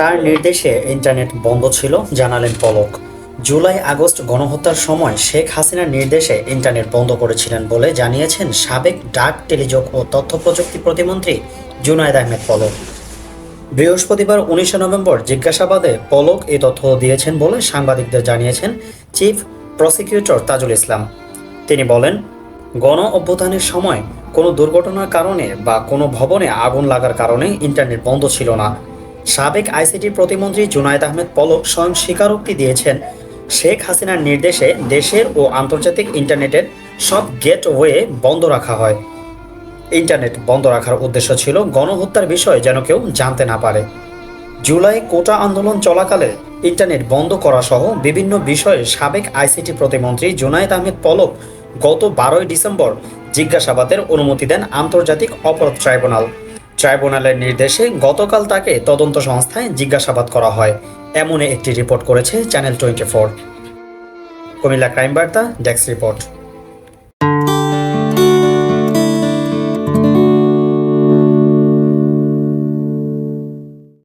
কার নির্দেশে ইন্টারনেট বন্ধ ছিল, জানালেন পলক। জুলাই আগস্ট গণহত্যার সময় শেখ হাসিনার নির্দেশে ইন্টারনেট বন্ধ করেছিলেন বলে জানিয়েছেন সাবেক ডাক, টেলিযোগ ও তথ্য প্রযুক্তি প্রতিমন্ত্রী জুনায়দ আহমেদ পলক। বৃহস্পতিবার উনিশে নভেম্বর জিজ্ঞাসাবাদে পলক এই তথ্য দিয়েছেন বলে সাংবাদিকদের জানিয়েছেন চিফ প্রসিকিউটর তাজুল ইসলাম। তিনি বলেন, গণ অভ্যুত্থানের সময় কোনো দুর্ঘটনার কারণে বা কোনো ভবনে আগুন লাগার কারণে ইন্টারনেট বন্ধ ছিল না। সাবেক আইসিটি প্রতিমন্ত্রী জুনায়েদ আহমেদ পলক স্বয়ং স্বীকারোক্তি দিয়েছেন। শেখ হাসিনার নির্দেশে দেশের ও আন্তর্জাতিক ইন্টারনেটের সব গেটওয়ে বন্ধ রাখা হয়। ইন্টারনেট বন্ধ রাখার উদ্দেশ্য ছিল গণহত্যার বিষয়ে যেন কেউ জানতে না পারে। জুলাই কোটা আন্দোলন চলাকালে ইন্টারনেট বন্ধ করা সহ বিভিন্ন বিষয়ে সাবেক আইসিটি প্রতিমন্ত্রী জুনায়েদ আহমেদ পলক গত বারোই ডিসেম্বর জিজ্ঞাসাবাদের অনুমতি দেন আন্তর্জাতিক অপরাধ ট্রাইব্যুনাল। ট্রাইব্যুনালের নির্দেশে গতকাল তাকে তদন্ত সংস্থায় জিজ্ঞাসাবাদ করা হয়। এমন একটি রিপোর্ট করেছে channel twenty four. Cumilla crime বার্তা, ডেস্ক রিপোর্ট।